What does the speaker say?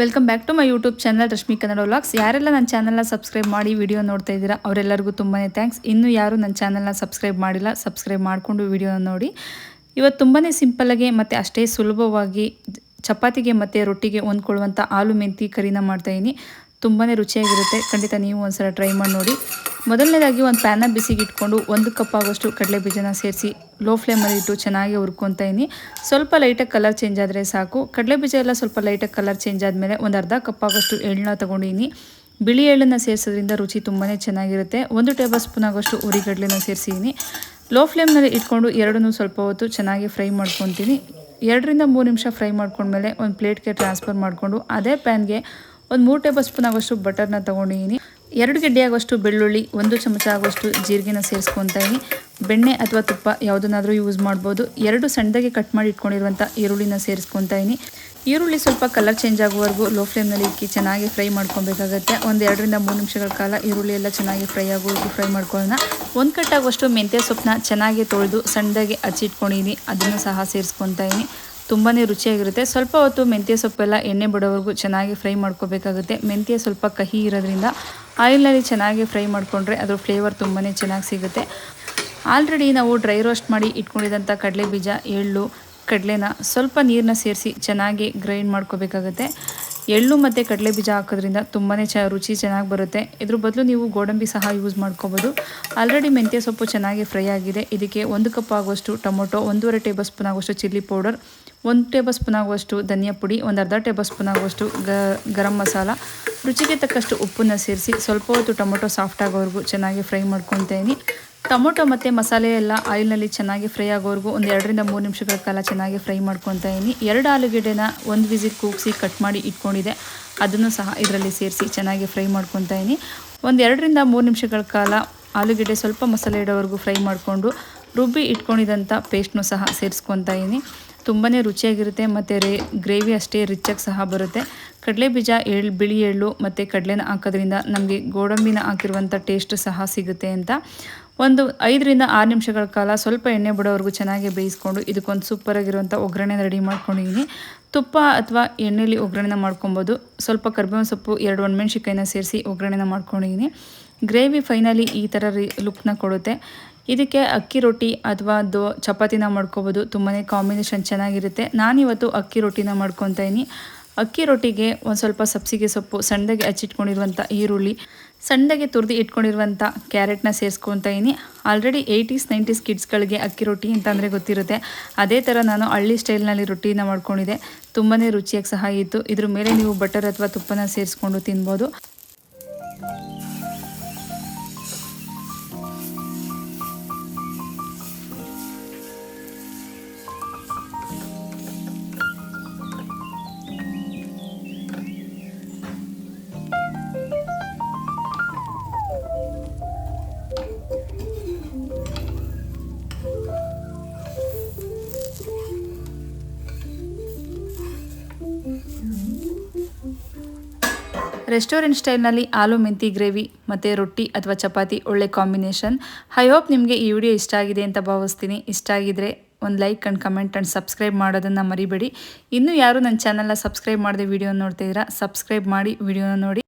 Welcome back to my YouTube channel Rashmi Kannada vlogs ಯಾರೆಲ್ಲ ನನ್ನ ಚಾನಲ್ನ ಸಬ್ಸ್ಕ್ರೈಬ್ ಮಾಡಿ ವಿಡಿಯೋ ನೋಡ್ತಾ ಇದ್ದೀರಾ, ಅವರೆಲ್ಲರಿಗೂ ತುಂಬಾ ಥ್ಯಾಂಕ್ಸ್ ಇನ್ನೂ ಯಾರು ನನ್ನ ಚಾನಲ್ನ ಸಬ್ಸ್ಕ್ರೈಬ್ ಮಾಡಿಲ್ಲ ಸಬ್ಸ್ಕ್ರೈಬ್ ಮಾಡಿಕೊಂಡು ವೀಡಿಯೋನ ನೋಡಿ. ಇವತ್ತು ತುಂಬಾ ಸಿಂಪಲ್ಲಾಗಿ ಮತ್ತು ಅಷ್ಟೇ ಸುಲಭವಾಗಿ ಚಪಾತಿಗೆ ಮತ್ತು ರೊಟ್ಟಿಗೆ ಹೊಂದ್ಕೊಳ್ಳುವಂಥ ಹಾಲು ಮೆಂತಿ ಕರಿನ ಮಾಡ್ತಾಯಿದ್ದೀನಿ ತುಂಬಾ ರುಚಿಯಾಗಿರುತ್ತೆ. ಖಂಡಿತ ನೀವು ಒಂದ್ಸಲ ಟ್ರೈ ಮಾಡಿ ನೋಡಿ. ಮೊದಲನೇದಾಗಿ ಒಂದು ಪ್ಯಾನ ಬಿಸಿಗೆ ಇಟ್ಕೊಂಡು ಒಂದು ಕಪ್ ಆಗೋಷ್ಟು ಕಡಲೆ ಬೀಜನ ಸೇರಿಸಿ ಲೋ ಫ್ಲೇಮಲ್ಲಿ ಇಟ್ಟು ಚೆನ್ನಾಗಿ ಹುರ್ಕೊತಾ ಇದ್ದೀನಿ ಸ್ವಲ್ಪ ಲೈಟಾಗಿ ಕಲರ್ ಚೇಂಜ್ ಆದರೆ ಸಾಕು. ಕಡಲೆ ಬೀಜ ಎಲ್ಲ ಸ್ವಲ್ಪ ಲೈಟಾಗಿ ಕಲರ್ ಚೇಂಜ್ ಆದಮೇಲೆ ಒಂದು ಅರ್ಧ ಕಪ್ ಆಗೋಷ್ಟು ಎಳ್ಳನ್ನ ತೊಗೊಂಡಿದ್ದೀನಿ ಬಿಳಿ ಎಳ್ಳನ್ನು ಸೇರಿಸೋದ್ರಿಂದ ರುಚಿ ತುಂಬಾ ಚೆನ್ನಾಗಿರುತ್ತೆ. ಒಂದು ಟೇಬಲ್ ಸ್ಪೂನ್ ಆಗೋಷ್ಟು ಉರಿಗಡ್ಲೆನ ಸೇರಿಸಿದ್ದೀನಿ ಲೋ ಫ್ಲೇಮ್ನಲ್ಲಿ ಇಟ್ಕೊಂಡು ಎರಡನ್ನೂ ಸ್ವಲ್ಪ ಹೊತ್ತು ಚೆನ್ನಾಗಿ ಫ್ರೈ ಮಾಡ್ಕೊತೀನಿ. ಎರಡರಿಂದ ಮೂರು ನಿಮಿಷ ಫ್ರೈ ಮಾಡ್ಕೊಂಡ್ಮೇಲೆ ಒಂದು ಪ್ಲೇಟ್ಗೆ ಟ್ರಾನ್ಸ್ಫರ್ ಮಾಡಿಕೊಂಡು ಅದೇ ಪ್ಯಾನ್ಗೆ ಒಂದು ಮೂರು ಟೇಬಲ್ ಸ್ಪೂನ್ ಆಗೋಷ್ಟು ಬಟರ್ನ ತೊಗೊಂಡಿದ್ದೀನಿ. ಎರಡು ಗೆಡ್ಡೆ ಆಗೋಷ್ಟು ಬೆಳ್ಳುಳ್ಳಿ, ಒಂದು ಚಮಚ ಆಗೋಷ್ಟು ಜೀರಿಗೆನ ಸೇರಿಸ್ಕೊತಾ ಇದ್ದೀನಿ. ಬೆಣ್ಣೆ ಅಥವಾ ತುಪ್ಪ ಯಾವುದನ್ನಾದರೂ ಯೂಸ್ ಮಾಡ್ಬೋದು. ಎರಡು ಸಣ್ಣದಾಗಿ ಕಟ್ ಮಾಡಿ ಇಟ್ಕೊಂಡಿರುವಂಥ ಈರುಳ್ಳಿನ ಸೇರಿಸ್ಕೊತಾ ಇದ್ದೀನಿ. ಈರುಳ್ಳಿ ಸ್ವಲ್ಪ ಕಲರ್ ಚೇಂಜ್ ಆಗುವವರೆಗೂ ಲೋ ಫ್ಲೇಮ್ನಲ್ಲಿ ಇಕ್ಕಿ ಚೆನ್ನಾಗಿ ಫ್ರೈ ಮಾಡ್ಕೊಬೇಕಾಗತ್ತೆ. ಒಂದು ಎರಡರಿಂದ ಮೂರು ನಿಮಿಷಗಳ ಕಾಲ ಈರುಳ್ಳಿ ಎಲ್ಲ ಚೆನ್ನಾಗಿ ಫ್ರೈ ಆಗೋವರೆಗೂ ಫ್ರೈ ಮಾಡ್ಕೊಳ್ಳೋಣ. ಒಂದು ಕಟ್ಟಾಗುವಷ್ಟು ಮೆಂತ್ಯ ಸೊಪ್ಪನ್ನ ಚೆನ್ನಾಗಿ ತೊಳೆದು ಸಣ್ಣದಾಗಿ ಹಚ್ಚಿಟ್ಕೊಂಡಿದ್ದೀನಿ ಅದನ್ನು ಸಹ ಸೇರಿಸ್ಕೊತಾ ಇದ್ದೀನಿ. ತುಂಬಾ ರುಚಿಯಾಗಿರುತ್ತೆ. ಸ್ವಲ್ಪ ಹೊತ್ತು ಮೆಂತ್ಯ ಸೊಪ್ಪೆಲ್ಲ ಎಣ್ಣೆ ಬಿಡೋವರೆಗೂ ಚೆನ್ನಾಗಿ ಫ್ರೈ ಮಾಡ್ಕೋಬೇಕಾಗುತ್ತೆ. ಮೆಂತ್ಯ ಸ್ವಲ್ಪ ಕಹಿ ಇರೋದ್ರಿಂದ ಆಯಿಲ್ನಲ್ಲಿ ಚೆನ್ನಾಗಿ ಫ್ರೈ ಮಾಡಿಕೊಂಡ್ರೆ ಅದ್ರ ಫ್ಲೇವರ್ ತುಂಬಾ ಚೆನ್ನಾಗಿ ಸಿಗುತ್ತೆ. ಆಲ್ರೆಡಿ ನಾವು ಡ್ರೈ ರೋಸ್ಟ್ ಮಾಡಿ ಇಟ್ಕೊಂಡಿದ್ದಂಥ ಕಡಲೆ ಬೀಜ ಎಳ್ಳು, ಕಡಲೆನ ಸ್ವಲ್ಪ ನೀರನ್ನ ಸೇರಿಸಿ ಚೆನ್ನಾಗಿ ಗ್ರೈಂಡ್ ಮಾಡ್ಕೋಬೇಕಾಗುತ್ತೆ. ಎಳ್ಳು ಮತ್ತು ಕಡಲೆ ಬೀಜ ಹಾಕೋದ್ರಿಂದ ತುಂಬಾ ಚ ರುಚಿ ಚೆನ್ನಾಗಿ ಬರುತ್ತೆ. ಇದ್ರ ಬದಲು ನೀವು ಗೋಡಂಬಿ ಸಹ ಯೂಸ್ ಮಾಡ್ಕೋಬೋದು. ಆಲ್ರೆಡಿ ಮೆಂತ್ಯ ಸೊಪ್ಪು ಚೆನ್ನಾಗಿ ಫ್ರೈ ಆಗಿದೆ. ಇದಕ್ಕೆ ಒಂದು ಕಪ್ ಆಗುವಷ್ಟು ಟೊಮೊಟೊ, ಒಂದೂವರೆ ಟೇಬಲ್ ಸ್ಪೂನ್ ಆಗುವಷ್ಟು ಚಿಲ್ಲಿ ಪೌಡರ್ ಒಂದು ಟೇಬಲ್ ಸ್ಪೂನ್ ಆಗುವಷ್ಟು ಧನಿಯಾ ಪುಡಿ, ಒಂದು ಅರ್ಧ ಟೇಬಲ್ ಸ್ಪೂನ್ ಆಗುವಷ್ಟು ಗರಂ ಮಸಾಲ. ರುಚಿಗೆ ತಕ್ಕಷ್ಟು ಉಪ್ಪನ್ನು ಸೇರಿಸಿ ಸ್ವಲ್ಪ ಹೊತ್ತು ಟೊಮೊಟೊ ಸಾಫ್ಟ್ ಆಗೋವರೆಗೂ ಚೆನ್ನಾಗಿ ಫ್ರೈ ಮಾಡ್ಕೊತೀನಿ ಟೊಮೊಟೊ ಮತ್ತು ಮಸಾಲೆ ಎಲ್ಲ ಆಯಿಲ್ನಲ್ಲಿ ಚೆನ್ನಾಗಿ ಫ್ರೈ ಆಗೋವರೆಗೂ ಒಂದು ಎರಡರಿಂದ ಮೂರು ನಿಮಿಷಗಳ ಕಾಲ ಚೆನ್ನಾಗಿ ಫ್ರೈ ಮಾಡ್ಕೊತಾ ಇದ್ದೀನಿ. ಎರಡು ಆಲೂಗೆಡ್ಡೆನ ಒಂದು ವಿಸಿಲ್ ಕೂಗಿಸಿ ಕಟ್ ಮಾಡಿ ಇಟ್ಕೊಂಡಿದೆ ಅದನ್ನು ಸಹ ಇದರಲ್ಲಿ ಸೇರಿಸಿ ಚೆನ್ನಾಗಿ ಫ್ರೈ ಮಾಡ್ಕೊತಾ ಇದ್ದೀನಿ. ಒಂದು ಎರಡರಿಂದ ಮೂರು ನಿಮಿಷಗಳ ಕಾಲ ಆಲೂಗೆಡ್ಡೆ ಸ್ವಲ್ಪ ಮಸಾಲೆ ಇಡೋವರೆಗೂ ಫ್ರೈ ಮಾಡಿಕೊಂಡು ರುಬ್ಬಿ ಇಟ್ಕೊಂಡಿದ್ದಂಥ ಪೇಸ್ಟ್ನೂ ಸಹ ಸೇರಿಸ್ಕೊತಾ ಇದ್ದೀನಿ. ತುಂಬಾ ರುಚಿಯಾಗಿರುತ್ತೆ, ಮತ್ತು ರೇ ಗ್ರೇವಿ ಅಷ್ಟೇ ರಿಚಾಗಿ ಸಹ ಬರುತ್ತೆ. ಕಡಲೆ ಬೀಜ ಎಳ್ಳು ಬಿಳಿ ಎಳ್ಳು ಮತ್ತು ಕಡಲೆನ ಹಾಕೋದ್ರಿಂದ ನಮಗೆ ಗೋಡಂಬಿನ ಹಾಕಿರುವಂಥ ಟೇಸ್ಟ್ ಸಹ ಸಿಗುತ್ತೆ ಅಂತ. ಒಂದು ಐದರಿಂದ ಆರು ನಿಮಿಷಗಳ ಕಾಲ ಸ್ವಲ್ಪ ಎಣ್ಣೆ ಬಿಡೋವರೆಗೂ ಚೆನ್ನಾಗಿ ಬೇಯಿಸ್ಕೊಂಡು ಇದಕ್ಕೊಂದು ಸೂಪರಾಗಿರುವಂಥ ಒಗ್ಗರಣೆ ರೆಡಿ ಮಾಡ್ಕೊಂಡಿದ್ದೀನಿ ತುಪ್ಪ ಅಥವಾ ಎಣ್ಣೆಯಲ್ಲಿ ಒಗ್ಗರಣೆನ ಮಾಡ್ಕೊಬೋದು. ಸ್ವಲ್ಪ ಕರ್ಬೇವಿನ ಸೊಪ್ಪು, ಎರಡು ಒಣಮೆಣ್ಸಿಕಾಯಿನ ಸೇರಿಸಿ ಒಗ್ಗರಣೆನ ಮಾಡ್ಕೊಂಡಿದ್ದೀನಿ ಗ್ರೇವಿ ಫೈನಲಿ ಈ ಥರ ರಿ ಲುಕ್ನ ಕೊಡುತ್ತೆ. ಇದಕ್ಕೆ ಅಕ್ಕಿ ರೊಟ್ಟಿ ಅಥವಾ ದೋ ಚಪಾತಿನ ಮಾಡ್ಕೋಬೋದು. ತುಂಬಾ ಕಾಂಬಿನೇಷನ್ ಚೆನ್ನಾಗಿರುತ್ತೆ. ನಾನಿವತ್ತು ಅಕ್ಕಿ ರೊಟ್ಟಿನ ಮಾಡ್ಕೊತಾ ಇದ್ದೀನಿ. ಅಕ್ಕಿ ರೊಟ್ಟಿಗೆ ಒಂದು ಸ್ವಲ್ಪ ಸಬ್ಸಿಗೆ ಸೊಪ್ಪು, ಸಣ್ಣದಾಗಿ ಹಚ್ಚಿಟ್ಕೊಂಡಿರುವಂಥ ಈರುಳ್ಳಿ, ಸಣ್ಣದಾಗಿ ತುರಿದು ಇಟ್ಕೊಂಡಿರುವಂಥ ಕ್ಯಾರೆಟ್ನ ಸೇರಿಸ್ಕೊತಾ ಇದ್ದೀನಿ. ಆಲ್ರೆಡಿ ಏಯ್ಟೀಸ್, ನೈಂಟೀಸ್ ಕಿಡ್ಸ್ಗಳಿಗೆ ಅಕ್ಕಿ ರೊಟ್ಟಿ ಅಂತಂದರೆ ಗೊತ್ತಿರುತ್ತೆ. ಅದೇ ಥರ ನಾನು ಹಳ್ಳಿ ಸ್ಟೈಲ್ನಲ್ಲಿ ರೊಟ್ಟಿನ ಮಾಡ್ಕೊಂಡಿದ್ದೆ. ತುಂಬಾ ರುಚಿಯಾಗಿ ಸಹ ಇತ್ತು ಇದ್ರ ಮೇಲೆ ನೀವು ಬಟರ್ ಅಥವಾ ತುಪ್ಪನ ಸೇರಿಸ್ಕೊಂಡು ತಿನ್ಬೋದು. ರೆಸ್ಟೋರೆಂಟ್ ಸ್ಟೈಲ್ನಲ್ಲಿ ಆಲೂ, ಮೆಂತಿ, ಗ್ರೇವಿ, ಮತ್ತು ರೊಟ್ಟಿ ಅಥವಾ ಚಪಾತಿ, ಒಳ್ಳೆ ಕಾಂಬಿನೇಷನ್. ಐ ಹೋಪ್ ನಿಮಗೆ ಈ ವಿಡಿಯೋ ಇಷ್ಟ ಆಗಿದೆ ಅಂತ ಭಾವಿಸ್ತೀನಿ. ಇಷ್ಟ ಆಗಿದ್ರೆ ಒಂದು like and comment and subscribe ಮಾಡೋದನ್ನು ಮರಿಬೇಡಿ. ಇನ್ನೂ ಯಾರು ನನ್ನ ಚಾನಲ್ನ ಸಬ್ಸ್ಕ್ರೈಬ್ ಮಾಡದೆ ವಿಡಿಯೋ ನೋಡ್ತಿದ್ದೀರಾ ಸಬ್ಸ್ಕ್ರೈಬ್ ಮಾಡಿ ವಿಡಿಯೋನ ನೋಡಿ.